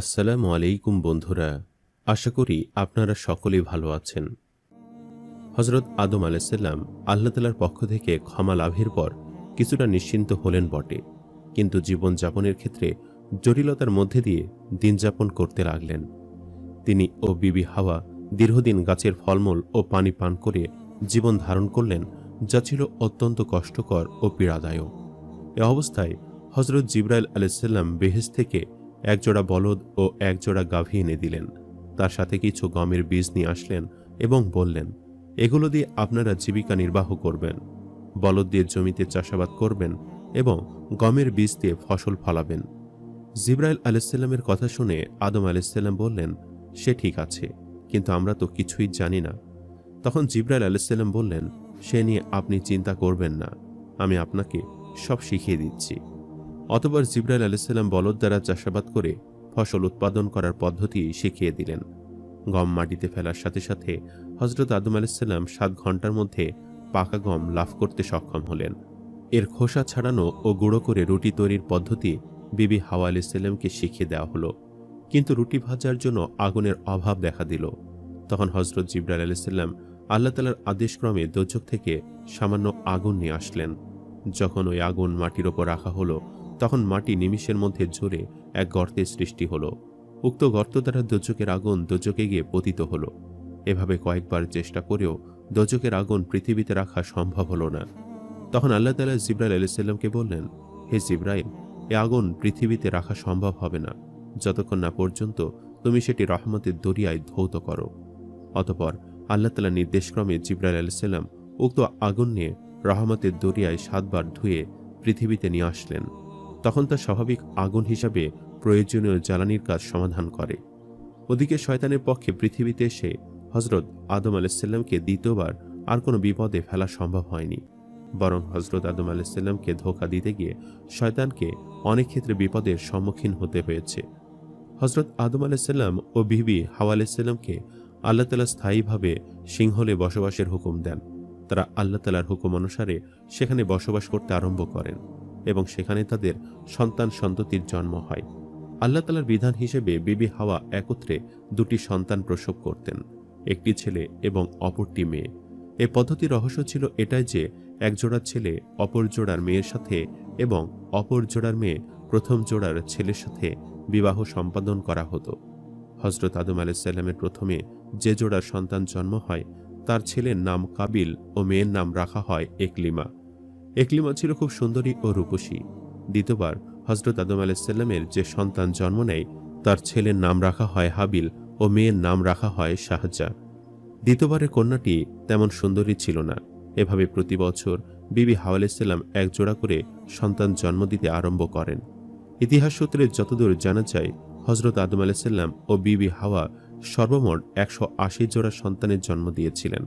আসসালামু আলাইকুম বন্ধুরা, আশা করি আপনারা সকলেই ভালো আছেন। হজরত আদম আলাইসাল্লাম আল্লাহ তালার পক্ষ থেকে ক্ষমা লাভের পর কিছুটা নিশ্চিন্ত হলেন বটে। কিন্তু জীবনযাপনের ক্ষেত্রে জটিলতার মধ্যে দিয়ে দিনযাপন করতে লাগলেন। তিনি ও বিবি হাওয়া দীর্ঘদিন গাছের ফলমূল ও পানি পান করে জীবন ধারণ করলেন, যা ছিল অত্যন্ত কষ্টকর ও পীড়াদায়ক। এ অবস্থায় হজরত জিব্রাইল আলাইসাল্লাম বেহেস থেকে একজোড়া বলদ ও একজোড়া গাভী এনে দিলেন। তার সাথে কিছু গমের বীজ নিয়ে আসলেন এবং বললেন, এগুলো দিয়ে আপনারা জীবিকা নির্বাহ করবেন। বলদ দিয়ে জমিতে চাষাবাদ করবেন এবং গমের বীজ দিয়ে ফসল ফলাবেন। জিব্রাইল আলাইসাল্লামের কথা শুনে আদম আলাইসাল্লাম বললেন, সে ঠিক আছে, কিন্তু আমরা তো কিছুই জানি না। তখন জিব্রাইল আলাইসাল্লাম বললেন, সে নিয়ে আপনি চিন্তা করবেন না, আমি আপনাকে সব শিখিয়ে দিচ্ছি। অতবার জিব্রাইল আলাইসাল্লাম বলদ দ্বারা চাষাবাদ করে ফসল উৎপাদন করার পদ্ধতি শিখিয়ে দিলেন। গম মাটিতে ফেলার সাথে সাথে হজরত আদম আলাইসাল্লাম সাত ঘণ্টার মধ্যে পাকা গম লাভ করতে সক্ষম হলেন। এর খোসা ছাড়ানো ও গুঁড়ো করে রুটি তৈরির পদ্ধতি বিবি হাওয়া আলাইসাল্লামকে শিখিয়ে দেওয়া হলো। কিন্তু রুটি ভাজার জন্য আগুনের অভাব দেখা দিল। তখন হজরত জিব্রাইল আলাইসাল্লাম আল্লাহ তালার আদেশক্রমে দোজক থেকে সামান্য আগুন নিয়ে আসলেন। যখন ওই আগুন মাটির ওপর রাখা হলো তখন মাটি নিমিষের মধ্যে ঝরে এক গর্তের সৃষ্টি হলো। উক্ত গর্ত দ্বারা দোজকের আগুন দোজকে গিয়ে পতিত হলো। এভাবে কয়েকবার চেষ্টা করেও দোজকের আগুন পৃথিবীতে রাখা সম্ভব হলো না। তখন আল্লাহ তালা জিব্রাইল আলাইসাল্লামকে বললেন, হে জিব্রাইল, এ আগুন পৃথিবীতে রাখা সম্ভব হবে না। যতক্ষণ না পর্যন্ত তুমি সেটি রহমতের দরিয়ায় ধৌত করো। অতপর আল্লাহ তালা নির্দেশক্রমে জিব্রাইল আলাইসাল্লাম উক্ত আগুন নিয়ে রহমতের দরিয়ায় সাতবার ধুয়ে পৃথিবীতে নিয়ে আসলেন। তখন তা স্বাভাবিক আগুন হিসাবে প্রয়োজনীয় জ্বালানির কাজ সমাধান করে। ওদিকে শয়তানের পক্ষে পৃথিবীতে এসে হজরত আদম আলাইসাল্লামকে দ্বিতীয়বার আর কোনো বিপদে ফেলা সম্ভব হয়নি। বরং হজরত আদম আলাইসাল্লামকে ধোকা দিতে গিয়ে শয়তানকে অনেক ক্ষেত্রে বিপদের সম্মুখীন হতে হয়েছে। হজরত আদম আলাইসাল্লাম ও বিবি হাওয়া আলাইসাল্লামকে আল্লাহ তালা স্থায়ীভাবে সিংহলে বসবাসের হুকুম দেন। তারা আল্লাহ তালার হুকুম অনুসারে সেখানে বসবাস করতে আরম্ভ করেন। এবং সেখানে তাদের সন্তান সন্ততির জন্ম হয়। আল্লাহ তালার বিধান হিসেবে বিবি হাওয়া একত্রে দুটি সন্তান প্রসব করতেন, একটি ছেলে এবং অপরটি মেয়ে। এ পদ্ধতির রহস্য ছিল এটাই যে এক জোড়ার ছেলে অপর জোড়ার মেয়ের সাথে এবং অপর জোড়ার মেয়ে প্রথম জোড়ার ছেলের সাথে বিবাহ সম্পাদন করা হতো। হজরত আদম আলাইসাল্লামের প্রথমে যে জোড়ার সন্তান জন্ম হয়, তার ছেলের নাম কাবিল ও মেয়ের নাম রাখা হয় একলিমা। একলিমা ছিল খুব সুন্দরী ও রূপসী। দ্বিতীয়বার হজরত আদম আলাইসাল্লামের যে সন্তান জন্ম নেয়, তার ছেলের নাম রাখা হয় হাবিল ও মেয়ের নাম রাখা হয় শাহজা দ্বিতীয়বারের কন্যাটি তেমন সুন্দরী ছিল না। এভাবে প্রতি বছর বিবি হাওয়া আলাইসাল্লাম এক জোড়া করে সন্তান জন্ম দিতে আরম্ভ করেন। ইতিহাস সূত্রে যতদূর জানা যায় হজরত আদম আলাইসাল্লাম ও বিবি হাওয়া সর্বমোট একশো আশি জোড়া সন্তানের জন্ম দিয়েছিলেন।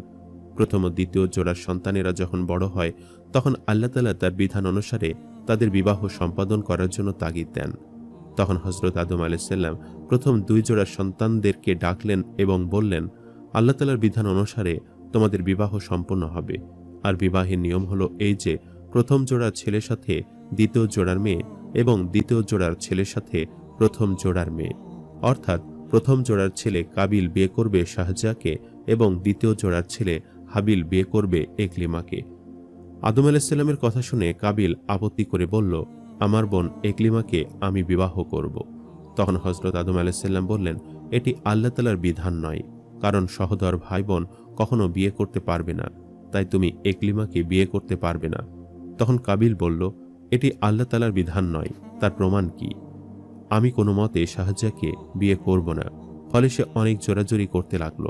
প্রথম ও দ্বিতীয় জোড়ার সন্তানেরা যখন বড় হয় তখন আল্লাহ তালা তার বিধান অনুসারে তাদের বিবাহ সম্পাদন করার জন্য তাগিদ দেন। তখন হজরত আদম আলাইসাল্লাম প্রথম দুই জোড়ার সন্তানদেরকে ডাকলেন এবং বললেন, আল্লাহ তালার বিধান অনুসারে তোমাদের বিবাহ সম্পন্ন হবে। আর বিবাহের নিয়ম হলো এই যে, প্রথম জোড়ার ছেলের সাথে দ্বিতীয় জোড়ার মেয়ে এবং দ্বিতীয় জোড়ার ছেলের সাথে প্রথম জোড়ার মেয়ে। অর্থাৎ প্রথম জোড়ার ছেলে কাবিল বিয়ে করবে শাহজাকে এবং দ্বিতীয় জোড়ার ছেলে হাবিল বিয়ে করবে একলিমাকে। আদম আলাইসাল্লামের কথা শুনে কাবিল আপত্তি করে বলল, আমার বোন একলিমাকে আমি বিবাহ করব। তখন হজরত আদম আলাইসাল্লাম বললেন, এটি আল্লাহ তালার বিধান নয়, কারণ সহদর ভাই বোন কখনো বিয়ে করতে পারবে না, তাই তুমি একলিমাকে বিয়ে করতে পারবে না। তখন কাবিল বলল, এটি আল্লাহ তালার বিধান নয়, তার প্রমাণ কি? আমি কোনো মতে শাহজাকে বিয়ে করব না। ফলে সে অনেক জোরাজোরি করতে লাগল।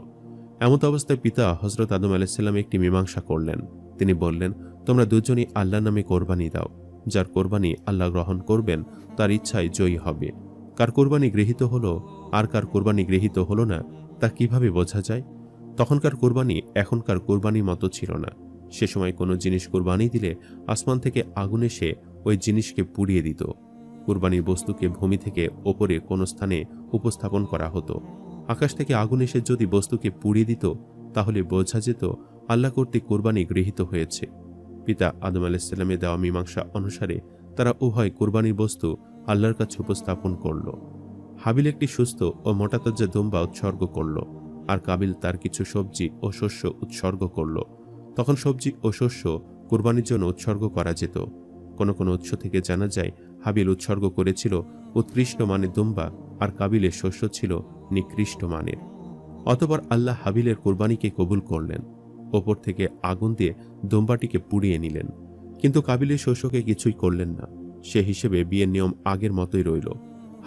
এমত অবস্থায় পিতা হজরত আদম আলাইসাল্লাম একটি মীমাংসা করলেন। তিনি বললেন তোমরা দুজনই আল্লাহ নামে কোরবানি দাও। যার কোরবানি আল্লাহ গ্রহণ করবেন, তার ইচ্ছায় জয়ী হবে। কার কোরবানি গৃহীত হলো আর কার কোরবানি গৃহীত হলো না, তা কীভাবে বোঝা যায়? তখনকার কোরবানি এখনকার কোরবানি মতো ছিল না। সে সময় কোনো জিনিস কোরবানি দিলে আসমান থেকে আগুন এসে ওই জিনিসকে পুড়িয়ে দিত। কুরবানির বস্তুকে ভূমি থেকে ওপরে কোনো স্থানে উপস্থাপন করা হতো। আকাশ থেকে আগুন এসে যদি বস্তুকে পুড়িয়ে দিত, তাহলে বোঝা যেত আল্লাহ কর্তৃক কোরবানি গৃহীত হয়েছে। পিতা আদম আলাইসাল্লামের দেওয়া মীমাংসা অনুসারে তারা উভয় কোরবানির বস্তু আল্লাহর কাছে উপস্থাপন করল। হাবিল একটি সুস্থ ও মোটাতাজা দুম্বা উৎসর্গ করল, আর কাবিল তার কিছু সবজি ও শস্য উৎসর্গ করল। তখন সবজি ও শস্য কুরবানির জন্য উৎসর্গ করা যেত। কোনো কোনো উৎস থেকে জানা যায়, হাবিল উৎসর্গ করেছিল উৎকৃষ্ট মানের দুম্বা আর কাবিলের শস্য ছিল নিকৃষ্ট মানের। অতপর আল্লাহ হাবিলের কোরবানিকে কবুল করলেন। ওপর থেকে আগুন দিয়ে দোম্বাটিকে পুড়িয়ে নিলেন। কিন্তু কাবিলের শস্যকে কিছুই করলেন না। সে হিসেবে বিয়ের নিয়ম আগের মতোই রইল।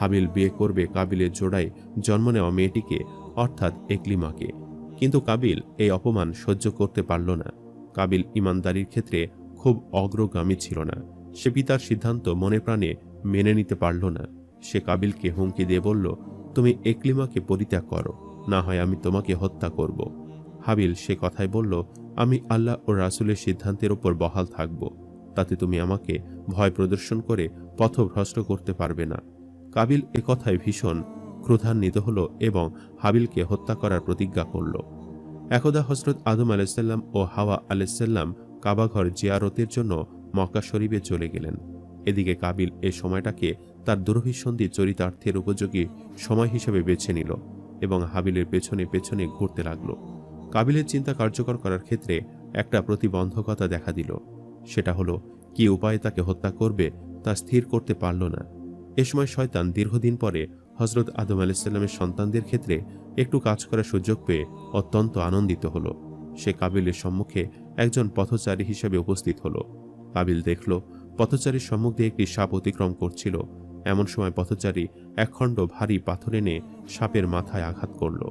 হাবিল বিয়ে করবে কাবিলের জোড়ায় জন্ম নেওয়া মেয়েটিকে, অর্থাৎ একলিমাকে। কিন্তু কাবিল এই অপমান সহ্য করতে পারল না। কাবিল ইমানদারির ক্ষেত্রে খুব অগ্রগামী ছিল না। সে পিতার সিদ্ধান্ত মনে প্রাণে মেনে নিতে পারল না। সে কাবিলকে হুমকি দিয়ে বলল, তুমি একলিমাকে পরিত্যাগ করো। না হয় আমি তোমাকে হত্যা করব। হাবিল সে কথায় বলল, আমি আল্লাহ ও রাসুলের সিদ্ধান্তের ওপর বহাল থাকব। তাতে তুমি আমাকে ভয় প্রদর্শন করে পথভ্রষ্ট করতে পারবে না। কাবিল এ কথায় ভীষণ ক্রোধান্বিত হল এবং হাবিলকে হত্যা করার প্রতিজ্ঞা করল। একদা হজরত আদম আলাইসাল্লাম ও হাওয়া আলাইসাল্লাম কাবাঘর জিয়ারতের জন্য মক্কা শরীফে চলে গেলেন। এদিকে কাবিল এ সময়টাকে তার দুরভিসন্ধি চরিতার্থের উপযোগী সময় হিসেবে বেছে নিল এবং হাবিলের পেছনে পেছনে ঘুরতে লাগল। কাবিলের চিন্তা কার্যকর করার ক্ষেত্রে একটা প্রতিবন্ধকতা দেখা দিল। সেটা হলো, কি উপায়ে তাকে হত্যা করবে তা স্থির করতে পারল না। এ সময় শয়তান দীর্ঘদিন পরে হজরত আদম আলাইসাল্লামের সন্তানদের ক্ষেত্রে একটু কাজ করার সুযোগ পেয়ে অত্যন্ত আনন্দিত হলো। সে কাবিলের সম্মুখে একজন পথচারী হিসেবে উপস্থিত হলো। কাবিল দেখল, পথচারীর সম্মুখ দিয়ে একটি সাপ অতিক্রম করছিল। এমন সময় পথচারী একখণ্ড ভারী পাথর এনে সাপের মাথায় আঘাত করল।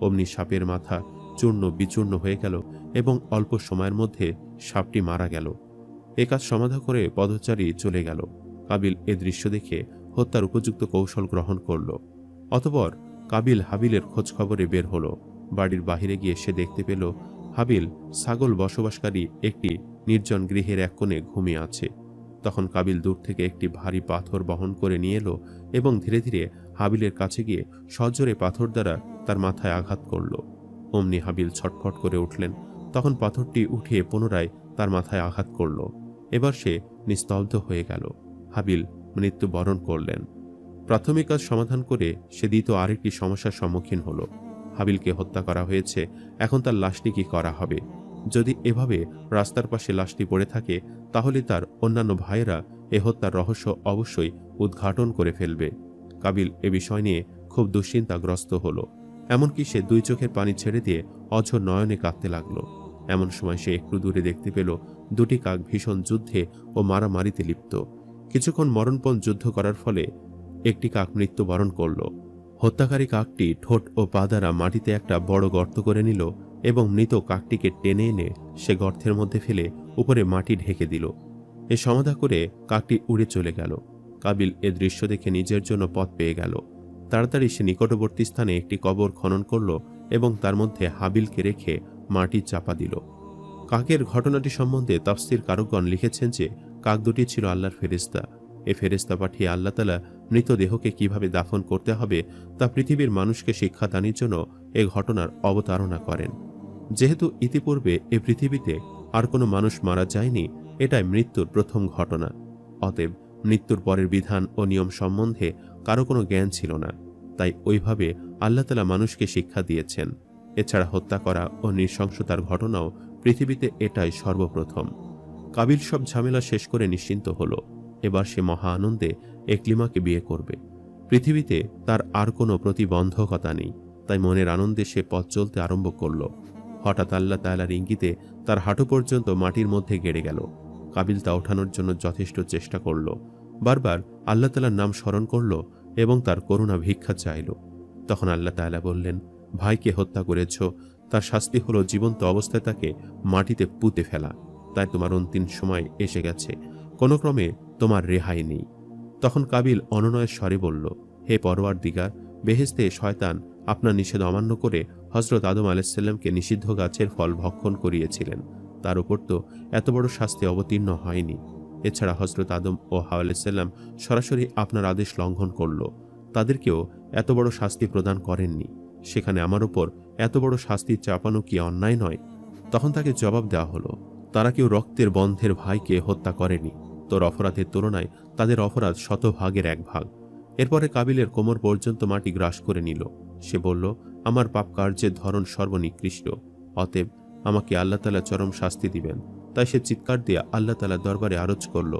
অমনি সাপের মাথা চূর্ণ বিচূর্ণ হয়ে গেল এবং অল্প সময়ের মধ্যে সাপটি মারা গেল। এ কাজ সমাধা করে পদচারী চলে গেল। কাবিল এ দৃশ্য দেখে হত্যার উপযুক্ত কৌশল গ্রহণ করল। অতপর কাবিল হাবিলের খোঁজ খবরে বের হলো। বাড়ির বাহিরে গিয়ে সে দেখতে পেল হাবিল ছাগল বসবাসকারী একটি নির্জন গৃহের এক কোণে ঘুমিয়ে আছে। তখন কাবিল দূর থেকে একটি ভারী পাথর বহন করে নিয়ে এলো এবং ধীরে ধীরে হাবিলের কাছে গিয়ে সজোরে পাথর দ্বারা তার মাথায় আঘাত করল। অমনি হাবিল ছটফট করে উঠলেন। তখন পাথরটি উঠিয়ে পুনরায় তার মাথায় আঘাত করল। এবার সে নিস্তব্ধ হয়ে গেল। হাবিল মৃত্যুবরণ করলেন। প্রাথমিক কাজ সমাধান করে সে দ্বিতীয় আরেকটি সমস্যার সম্মুখীন হল। হাবিলকে হত্যা করা হয়েছে, এখন তার লাশটি কি করা হবে? যদি এভাবে রাস্তার পাশে লাশটি পড়ে থাকে, তাহলে তার অন্যান্য ভাইয়েরা এ হত্যার রহস্য অবশ্যই উদ্ঘাটন করে ফেলবে। কাবিল এ বিষয় নিয়ে খুব দুশ্চিন্তাগ্রস্ত হল। এমনকি সে দুই চোখের পানি ছেড়ে দিয়ে অঝর নয়নে কাঁদতে লাগল। এমন সময় সে একটু দূরে দেখতে পেল দুটি কাক ভীষণ যুদ্ধে ও মারামারিতে লিপ্ত। কিছুক্ষণ মরণপণ যুদ্ধ করার ফলে একটি কাক মৃত্যুবরণ করল। হত্যাকারী কাকটি ঠোঁট ও পা দ্বারা মাটিতে একটা বড় গর্ত করে নিল এবং মৃত কাকটিকে টেনে এনে সে গর্তের মধ্যে ফেলে উপরে মাটি ঢেকে দিল। এ সমাধা করে কাকটি উড়ে চলে গেল। কাবিল এ দৃশ্য দেখে নিজের জন্য পথ পেয়ে গেল। তাড়াতাড়ি সে নিকটবর্তী স্থানে একটি কবর খনন করল এবং তার মধ্যে হাবিলকে রেখে মাটি চাপা দিল। কাকের ঘটনাটি সম্বন্ধে তাফসির কারকগণ লিখেছেন যে, কাক দুটি ছিল আল্লাহর ফেরিস্তা এ ফেরিস্তা পাঠিয়ে আল্লাহ তালা মৃতদেহকে কীভাবে দাফন করতে হবে তা পৃথিবীর মানুষকে শিক্ষাদানের জন্য এ ঘটনার অবতারণা করেন। যেহেতু ইতিপূর্বে এ পৃথিবীতে আর কোনো মানুষ মারা যায়নি, এটাই মৃত্যুর প্রথম ঘটনা। অতএব মৃত্যুর পরের বিধান ও নিয়ম সম্বন্ধে কারও কোনো জ্ঞান ছিল না। তাই ওইভাবে আল্লাহ তালা মানুষকে শিক্ষা দিয়েছেন। এছাড়া হত্যা করা ও নৃশংসতার ঘটনাও পৃথিবীতে এটাই সর্বপ্রথম। কাবিল সব ঝামেলা শেষ করে নিশ্চিন্ত হলো। এবার সে মহা আনন্দে একলিমাকে বিয়ে করবে। পৃথিবীতে তার আর কোনো প্রতিবন্ধকতা নেই। তাই মনের আনন্দে সে পথ চলতে আরম্ভ করল। হঠাৎ আল্লাহ তালার ইঙ্গিতে তার হাঁটু পর্যন্ত মাটির মধ্যে গেড়ে গেল। কাবিল তা ওঠানোর জন্য যথেষ্ট চেষ্টা করল। বারবার আল্লাহ তালার নাম স্মরণ করল এবং তার করুণা ভিক্ষা চাইল। তখন আল্লাহ তালা বললেন, ভাইকে হত্যা করেছ, তার শাস্তি হলো জীবন্ত অবস্থায় তাকে মাটিতে পুঁতে ফেলা। তাই তোমার অন্তিম সময় এসে গেছে। কোনো ক্রমে তোমার রেহাই নেই। তখন কাবিল অননয়ের স্বরে বলল, হে পরোয়ার দিগার বেহেস্তে শয়তান আপনার নিষেধ অমান্য করে হজরত আদম আলাইসাল্লামকে নিষিদ্ধ গাছের ফল ভক্ষণ করিয়েছিলেন। তার উপর তো এত বড় শাস্তি অবতীর্ণ হয়নি। এছাড়া হজরত আদম ও হাওয়ালাইসাল্লাম সরাসরি আপনার আদেশ লঙ্ঘন করল। তাদেরকেও এত বড় শাস্তি প্রদান করেননি। সেখানে আমার উপর এত বড় শাস্তি চাপানো কি অন্যায় নয়? তখন তাকে জবাব দেওয়া হলো, তারা কেউ রক্তের বন্ধের ভাইকে হত্যা করেনি। তোর অপরাধের তুলনায় তাদের অপরাধ শতভাগের এক ভাগ। এরপরে কাবিলের কোমর পর্যন্ত মাটি গ্রাস করে নিল। সে বলল, আমার পাপ কার্যের ধরন সর্বনিকৃষ্ট। অতএব আমাকে আল্লাহ তালা চরম শাস্তি দিবেন। তাই সে চিৎকার দিয়ে আল্লাহ তালা দরবারে আরজ করল,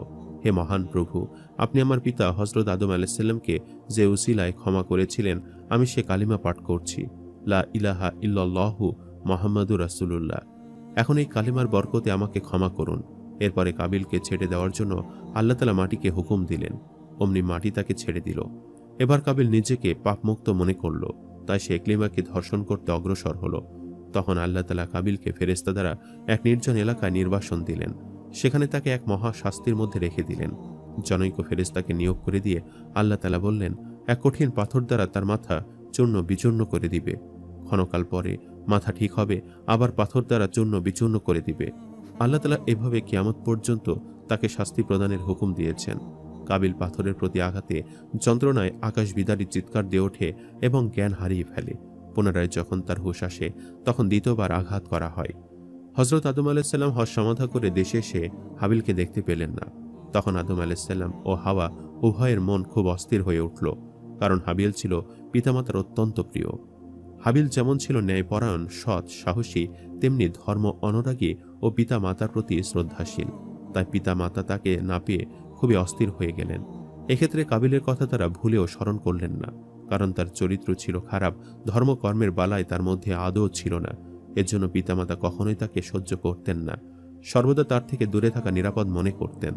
হে মহান প্রভু, আপনি আমার পিতা হজরত আদম আলাইসাল্লামকে যে উসিলায় ক্ষমা করেছিলেন, আমি সে কালিমা পাঠ করছি। লা ইলাহা ইল্লাল্লাহু মোহাম্মদুর রাসুলুল্লাহ। এখন এই কালিমার বরকতে আমাকে ক্ষমা করুন। এরপরে কাবিলকে ছেড়ে দেওয়ার জন্য আল্লাহ তালা মাটিকে হুকুম দিলেন। অমনি মাটি তাকে ছেড়ে দিল। এবার কাবিল নিজেকে পাপমুক্ত মনে করল, তাই সে একলিমাকে ধর্ষণ করতে অগ্রসর হলো। তখন আল্লাহ তালা কাবিলকে ফেরেস্তা দ্বারা এক নির্জন এলাকায় নির্বাসন দিলেন। সেখানে তাকে এক মহা শাস্তির মধ্যে রেখে দিলেন। জনৈক ফেরেস্তাকে নিয়োগ করে দিয়ে আল্লাহ তালা বললেন, এক কঠিন পাথর দ্বারা তার মাথা চূর্ণ বিচূর্ণ করে দিবে। ক্ষণকাল পরে মাথা ঠিক হবে, আবার পাথর দ্বারা চূর্ণ বিচূর্ণ করে দিবে। আল্লাহ তালা এভাবে কিয়ামত পর্যন্ত তাকে শাস্তি প্রদানের হুকুম দিয়েছেন। কাবিল পাথরের প্রতি আঘাতে যন্ত্রণায় আকাশ বিদারী চিৎকার দিয়ে ওঠে এবং জ্ঞান হারিয়ে ফেলে। পুনরায় যখন তার হুশ আসে, তখন দ্বিতীয়বার আঘাত করা হয়। হজরত আদম আলাইসাল্লাম হজ সমাধা করে দেশে এসে হাবিলকে দেখতে পেলেন না। তখন আদম আলাইসাল্লাম ও হাওয়া উভয়ের মন খুব অস্থির হয়ে উঠল, কারণ হাবিল ছিল পিতামাতার অত্যন্ত প্রিয়। হাবিল যেমন ছিল ন্যায়পরায়ণ, সৎ, সাহসী, তেমনি ধর্ম অনুরাগী ও পিতা মাতার প্রতি শ্রদ্ধাশীল। তাই পিতা মাতা তাকে না পেয়ে খুবই অস্থির হয়ে গেলেন। এক্ষেত্রে কাবিলের কথা তারা ভুলেও স্মরণ করলেন না। কারণ তার চরিত্র ছিল খারাপ, ধর্মকর্মের বালায় তার মধ্যে আদৌ ছিল না। এর জন্য পিতামাতা কখনোই তাকে সহ্য করতেন না। সর্বদা তার থেকে দূরে থাকা নিরাপদ মনে করতেন।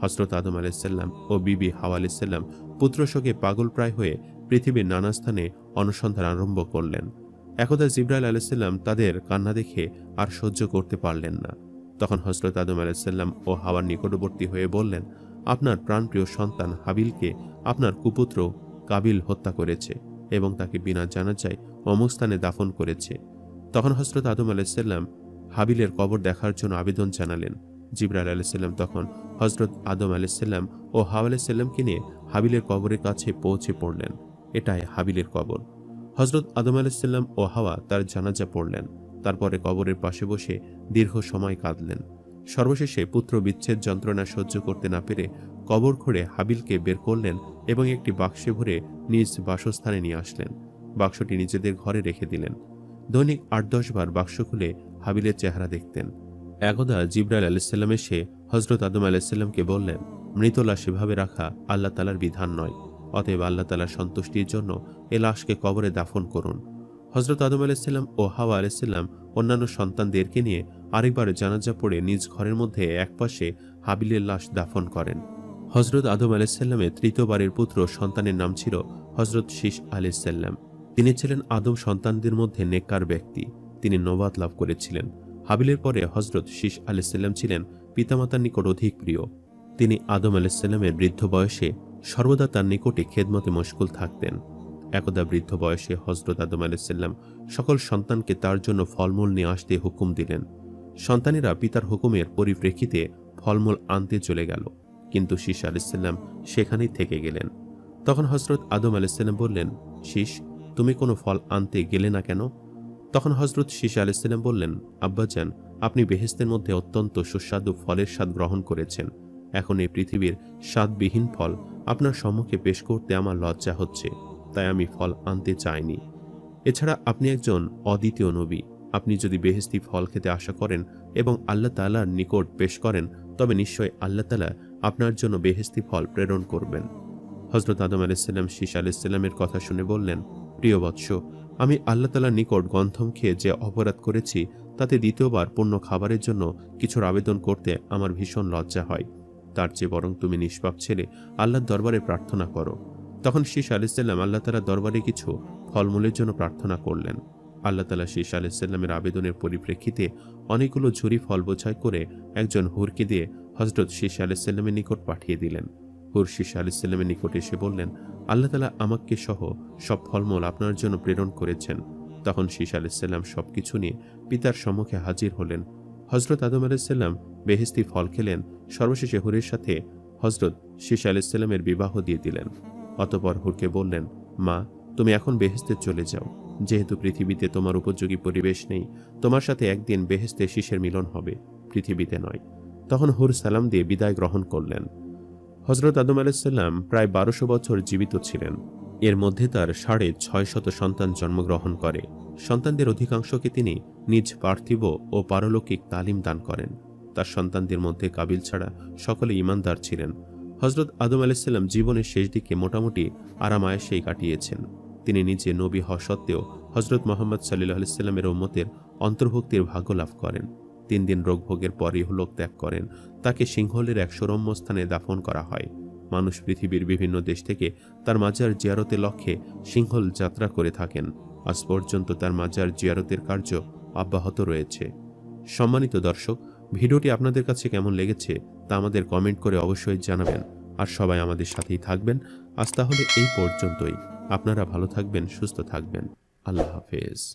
হজরত আদম আলাইসাল্লাম ও বিবি হাওয়া আলাইসাল্লাম পুত্রশোকে পাগল প্রায় হয়ে পৃথিবীর নানা স্থানে অনুসন্ধান আরম্ভ করলেন। একদা জিব্রাইল আলাইসাল্লাম তাদের কান্না দেখে আর সহ্য করতে পারলেন না। তখন হজরত আদম আলাইসাল্লাম ও হাওয়ার নিকটবর্তী হয়ে বললেন, আপনার প্রাণপ্রিয় সন্তান হাবিলকে আপনার কুপুত্র কাবিল হত্যা করেছে এবং তাকে বিনা জানাজায় অমুক স্থানে দাফন করেছে। তখন হজরত আদম আলাইসাল্লাম হাবিলের কবর দেখার জন্য আবেদন জানালেন। জিব্রাইল আলাইসাল্লাম তখন হজরত আদম আলাইসাল্লাম ও হাওয়া আলাইসাল্লামকে নিয়ে হাবিলের কবরের কাছে পৌঁছে পড়লেন। এটাই হাবিলের কবর। হজরত আদম আলাইসাল্লাম ও হাওয়া তার জানাজা পড়লেন। তারপরে কবরের পাশে বসে দীর্ঘ সময় কাঁদলেন। সর্বশেষে পুত্র বিচ্ছেদ যন্ত্রণা সহ্য করতে না পেরে কবর খুঁড়ে হাবিলকে বের করলেন এবং একটি বাক্সে ভরে নিজ বাসস্থানে নিয়ে আসলেন। বাক্সটি নিজেদের ঘরে রেখে দিলেন। দৈনিক আট দশ বার বাক্স খুলে হাবিলের চেহারা দেখতেন। একদা জিব্রাইল আলাইসাল্লাম এসে হজরত আদম আলাইসাল্লামকে বললেন, মৃত লাশ এভাবে রাখা আল্লাহ তালার বিধান নয়। অতএব আল্লাহ তালার সন্তুষ্টির জন্য এ লাশকে কবরে দাফন করুন। হজরত আদম আলাইসাল্লাম ও হাওয়া আলাইসাল্লাম অন্যান্য সন্তানদেরকে নিয়ে আরেকবার জানাজা পড়ে নিজ ঘরের মধ্যে একপাশে হাবিলের লাশ দাফন করেন। হজরত আদম আলাইসাল্লামের তৃতীয়বারের পুত্র সন্তানের নাম ছিল হজরত শীষ আলাইসাল্লাম তিনি ছিলেন আদম সন্তানদের মধ্যে নেককার ব্যক্তি। তিনি নবাদ লাভ করেছিলেন। হাবিলের পরে হজরত শীষ আলাইসাল্লাম ছিলেন পিতামাতার নিকট অধিক প্রিয়। তিনি আদম আলাইসাল্লামের বৃদ্ধ বয়সে সর্বদা তার নিকটে খেদমতে মশগুল থাকতেন। একদা বৃদ্ধ বয়সে হজরত আদম আলাইসাল্লাম সকল সন্তানকে তার জন্য ফলমূল নিয়ে আসতে হুকুম দিলেন। সন্তানেরা পিতার হুকুমের পরিপ্রেক্ষিতে ফলমূল আনতে চলে গেল। কিন্তু শীষ আলাইসাল্লাম সেখানেই থেকে গেলেন। তখন হজরত আদম আলাইসাল্লাম বললেন শীষ তুমি কোনো ফল আনতে গেলে না কেন? তখন হজরত শীষ আলাইসাল্লাম বললেন, আব্বাজান, আপনি বেহেস্তের মধ্যে অত্যন্ত সুস্বাদু ফলের স্বাদ গ্রহণ করেছেন। এখন এই পৃথিবীর স্বাদবিহীন ফল আপনার সম্মুখে পেশ করতে আমার লজ্জা হচ্ছে, তাই আমি ফল আনতে চাইনি। এছাড়া আপনি একজন অদ্বিতীয় নবী। আপনি যদি বেহেস্তি ফল খেতে আশা করেন এবং আল্লাহ তালার নিকট পেশ করেন, তবে নিশ্চয় আল্লাহ তালা আপনার জন্য বেহেস্তি ফল প্রেরণ করবেন। হজরত আদম আলাইসাল্লাম শীষ আলাইসাল্লামের কথা শুনে বললেন, প্রিয় বৎস, আমি আল্লাহ তালার নিকট গন্ধম খেয়ে যে অপরাধ করেছি, তাতে দ্বিতীয়বার পূর্ণ খাবারের জন্য কিছুর আবেদন করতে আমার ভীষণ লজ্জা হয়। তার চেয়ে বরং তুমি নিষ্পাপ ছেলে, আল্লাহর দরবারে প্রার্থনা করো। তখন শীষ আলাইসাল্লাম আল্লাহ তালার দরবারে কিছু ফলমূলের জন্য প্রার্থনা করলেন। আল্লাহ তালা শীষ আলাইসাল্লামের আবেদনের পরিপ্রেক্ষিতে অনেকগুলো ঝুরি ফল বোঝাই করে একজন হুরকে দিয়ে হজরত শীষ আলাইসাল্লামের নিকট পাঠিয়ে দিলেন। হুর শীষ আলাইসাল্লামের নিকট এসে বললেন, আল্লাহ তালা আমাকে সহ সব ফলমূল আপনার জন্য প্রেরণ করেছেন। তখন শীষ আলাইসাল্লাম সব কিছু নিয়ে পিতার সম্মুখে হাজির হলেন। হজরত আদম আলাইসাল্লাম বেহেস্তি ফল খেলেন, সর্বশেষে হুরের সাথে হজরত শীষ আলাইসাল্লামের বিবাহ দিয়ে দিলেন। অতপর হুরকে বললেন, মা, তুমি এখন বেহেস্তে চলে যাও। যেহেতু পৃথিবীতে তোমার উপযোগী পরিবেশ নেই, তোমার সাথে একদিন বেহেস্তে শীষের মিলন হবে, পৃথিবীতে নয়। তখন হুর সালাম দিয়ে বিদায় গ্রহণ করলেন। হজরত আদম আলাইসাল্লাম প্রায় বারোশো বছর জীবিত ছিলেন। এর মধ্যে তার সাড়ে ছয় শত সন্তান জন্মগ্রহণ করে। সন্তানদের অধিকাংশকে তিনি নিজ পার্থিব ও পারলৌকিক তালিম দান করেন। তার সন্তানদের মধ্যে কাবিল ছাড়া সকলে ইমানদার ছিলেন। হজরত আদম আলাইসাল্লাম জীবনের শেষ দিকে মোটামুটি আরাম আয়েসেই কাটিয়েছেন। তিনি নিজে নবী হওয়া সত্ত্বেও হজরত মোহাম্মদ সাল্লাহ আলাইস্লামের উম্মতের অন্তর্ভুক্তির ভাগ্য লাভ করেন। তিন দিন রোগভোগের পর ইহলোক ত্যাগ করেন। তাকে সিংহলের এক সুরম্য স্থানে দাফন করা হয়। মানুষ পৃথিবীর বিভিন্ন দেশ থেকে তার মাজার জিয়ারতের লক্ষ্যে সিংহল যাত্রা করে থাকেন। আজ পর্যন্ত তার মাজার জিয়ারতের কার্য অব্যাহত রয়েছে। সম্মানিত দর্শক, ভিডিওটি আপনাদের কাছে কেমন লেগেছে তা আমাদের কমেন্ট করে অবশ্যই জানাবেন। আর সবাই আমাদের সাথেই থাকবেন। আজ তাহলে এই পর্যন্তই। আপনারা ভালো থাকবেন, সুস্থ থাকবেন। আল্লাহ হাফেজ।